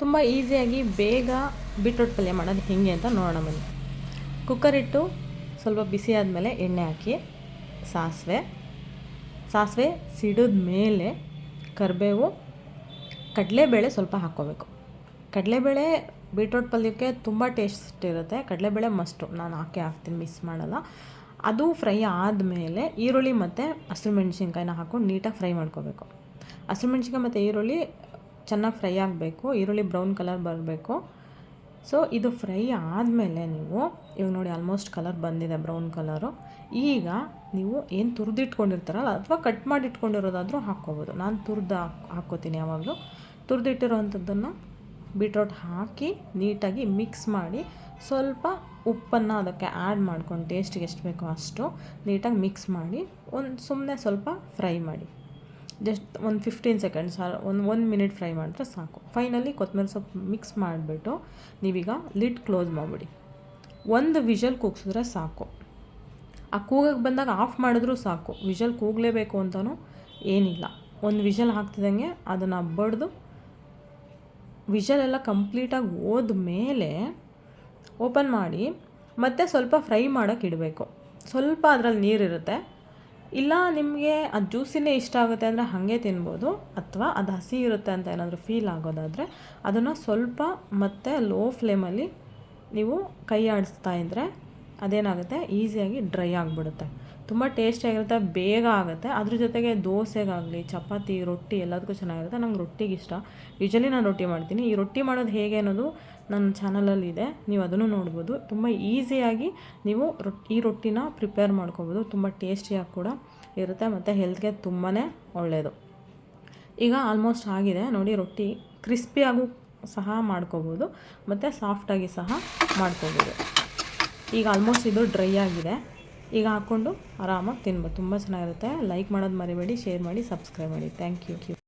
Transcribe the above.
ತುಂಬ ಈಸಿಯಾಗಿ ಬೇಗ ಬೀಟ್ರೋಟ್ ಪಲ್ಯ ಮಾಡೋದು ಹೇಗೆ ಅಂತ ನೋಡೋಣ ಬನ್ನಿ. ಕುಕ್ಕರ್ ಇಟ್ಟು ಸ್ವಲ್ಪ ಬಿಸಿ ಆದಮೇಲೆ ಎಣ್ಣೆ ಹಾಕಿ, ಸಾಸಿವೆ. ಸಾಸಿವೆ ಸಿಡಿದ ಮೇಲೆ ಕರಿಬೇವು, ಕಡಲೆಬೇಳೆ ಸ್ವಲ್ಪ ಹಾಕ್ಕೋಬೇಕು. ಕಡಲೆಬೇಳೆ ಬೀಟ್ರೋಟ್ ಪಲ್ಯಕ್ಕೆ ತುಂಬ ಟೇಸ್ಟ್ ಇರುತ್ತೆ. ಕಡಲೆಬೇಳೆ ಮಸ್ಟು ನಾನು ಹಾಕಿ ಹಾಕ್ತೀನಿ ಮಿಸ್ ಮಾಡಲ್ಲ. ಅದು ಫ್ರೈ ಆದಮೇಲೆ ಈರುಳ್ಳಿ ಮತ್ತು ಹಸಿರು ಮೆಣಸಿನ್ಕಾಯಿನ ಹಾಕ್ಕೊಂಡು ನೀಟಾಗಿ ಫ್ರೈ ಮಾಡ್ಕೋಬೇಕು. ಹಸಿರು ಮೆಣಸಿನ್ಕಾಯಿ ಮತ್ತು ಈರುಳ್ಳಿ ಚೆನ್ನಾಗಿ ಫ್ರೈ ಆಗಬೇಕು, ಈರುಳ್ಳಿ ಬ್ರೌನ್ ಕಲರ್ ಬರಬೇಕು. ಸೊ ಇದು ಫ್ರೈ ಆದಮೇಲೆ ನೀವು, ಇವಾಗ ನೋಡಿ ಆಲ್ಮೋಸ್ಟ್ ಕಲರ್ ಬಂದಿದೆ ಬ್ರೌನ್ ಕಲರು. ಈಗ ನೀವು ಏನು ತುರಿದಿಟ್ಕೊಂಡಿರ್ತಾರಲ್ಲ, ಅಥವಾ ಕಟ್ ಮಾಡಿಟ್ಕೊಂಡಿರೋದಾದರೂ ಹಾಕ್ಕೋಬೋದು. ನಾನು ತುರ್ದು ಹಾಕ್ಕೋತೀನಿ ಯಾವಾಗಲೂ. ತುರಿದಿಟ್ಟಿರೋವಂಥದ್ದನ್ನು ಬೀಟ್ರೋಟ್ ಹಾಕಿ ನೀಟಾಗಿ ಮಿಕ್ಸ್ ಮಾಡಿ, ಸ್ವಲ್ಪ ಉಪ್ಪನ್ನು ಅದಕ್ಕೆ ಆ್ಯಡ್ ಮಾಡ್ಕೊಂಡು ಟೇಸ್ಟಿಗೆ ಎಷ್ಟು ಬೇಕೋ ಅಷ್ಟು ನೀಟಾಗಿ ಮಿಕ್ಸ್ ಮಾಡಿ, ಒಂದು ಸುಮ್ಮನೆ ಸ್ವಲ್ಪ ಫ್ರೈ ಮಾಡಿ. ಜಸ್ಟ್ ಒಂದು ಫಿಫ್ಟೀನ್ ಸೆಕೆಂಡ್ಸ್ ಒಂದು ಒಂದು ಮಿನಿಟ್ ಫ್ರೈ ಮಾಡಿದ್ರೆ ಸಾಕು. ಫೈನಲಿ ಕೊತ್ತಂಬರಿ ಸೊಪ್ಪು ಮಿಕ್ಸ್ ಮಾಡಿಬಿಟ್ಟು ನೀವೀಗ ಲಿಡ್ ಕ್ಲೋಸ್ ಮಾಡಿಬಿಡಿ. ಒಂದು ವಿಷಲ್ ಕೂಗ್ಸಿದ್ರೆ ಸಾಕು. ಆ ಕೂಗಕ್ಕೆ ಬಂದಾಗ ಆಫ್ ಮಾಡಿದ್ರೂ ಸಾಕು. ವಿಷಲ್ ಕೂಗಲೇಬೇಕು ಅಂತಲೂ ಏನಿಲ್ಲ. ಒಂದು ವಿಷಲ್ ಹಾಕ್ತಿದ್ದಂಗೆ ಅದನ್ನು ಬಡ್ದು ವಿಷಲೆಲ್ಲ ಕಂಪ್ಲೀಟಾಗಿ ಹೋದ ಮೇಲೆ ಓಪನ್ ಮಾಡಿ, ಮತ್ತೆ ಸ್ವಲ್ಪ ಫ್ರೈ ಮಾಡೋಕ್ಕೆ ಇಡಬೇಕು. ಸ್ವಲ್ಪ ಅದರಲ್ಲಿ ನೀರಿರುತ್ತೆ. ಇಲ್ಲ, ನಿಮಗೆ ಅದು ಜ್ಯೂಸಿನೇ ಇಷ್ಟ ಆಗುತ್ತೆ ಅಂದರೆ ಹಾಗೆ ತಿನ್ಬೋದು, ಅಥವಾ ಅದು ಹಸಿ ಇರುತ್ತೆ ಅಂತ ಏನಾದರೂ ಫೀಲ್ ಆಗೋದಾದರೆ ಅದನ್ನು ಸ್ವಲ್ಪ ಮತ್ತೆ ಲೋ ಫ್ಲೇಮಲ್ಲಿ ನೀವು ಕೈ ಆಡಿಸ್ತಾ ಇದ್ದರೆ ಅದೇನಾಗುತ್ತೆ? ಈಸಿಯಾಗಿ ಡ್ರೈ ಆಗಿಬಿಡುತ್ತೆ. ತುಂಬ ಟೇಸ್ಟಿಯಾಗಿರುತ್ತೆ, ಬೇಗ ಆಗುತ್ತೆ. ಅದ್ರ ಜೊತೆಗೆ ದೋಸೆಗಾಗಲಿ, ಚಪಾತಿ, ರೊಟ್ಟಿ ಎಲ್ಲದಕ್ಕೂ ಚೆನ್ನಾಗಿರುತ್ತೆ. ನಂಗೆ ರೊಟ್ಟಿಗೆ ಇಷ್ಟ. ಯೂಶಲಿ ನಾನು ರೊಟ್ಟಿ ಮಾಡ್ತೀನಿ. ಈ ರೊಟ್ಟಿ ಮಾಡೋದು ಹೇಗೆ ಅನ್ನೋದು ನನ್ನ ಚಾನಲಲ್ಲಿದೆ ನೀವು ಅದನ್ನು ನೋಡ್ಬೋದು. ತುಂಬ ಈಸಿಯಾಗಿ ನೀವು ರೊಟ್ಟಿ ಈ ರೊಟ್ಟಿನ ಪ್ರಿಪೇರ್ ಮಾಡ್ಕೋಬೋದು. ತುಂಬ ಟೇಸ್ಟಿಯಾಗಿ ಕೂಡ ಇರುತ್ತೆ ಮತ್ತು ಹೆಲ್ತ್ಗೆ ತುಂಬಾ ಒಳ್ಳೆಯದು ಈಗ ಆಲ್ಮೋಸ್ಟ್ ಆಗಿದೆ. ನೋಡಿ ರೊಟ್ಟಿ ಕ್ರಿಸ್ಪಿಯಾಗೂ ಸಹ ಮಾಡ್ಕೋಬೋದು. ಮತ್ತು ಸಾಫ್ಟಾಗಿ ಸಹ ಮಾಡ್ಕೋಬೋದು. ಈಗ ಆಲ್ಮೋಸ್ಟ್ ಇದು ಡ್ರೈ ಆಗಿದೆ. ಈಗ ಹಾಕ್ಕೊಂಡು ಆರಾಮಾಗಿ ತಿನ್ಬೋದು. ತುಂಬ ಚೆನ್ನಾಗಿರುತ್ತೆ. ಲೈಕ್ ಮಾಡೋದು ಮರಿಬೇಡಿ ಶೇರ್ ಮಾಡಿ ಸಬ್ಸ್ಕ್ರೈಬ್ ಮಾಡಿ. Thank you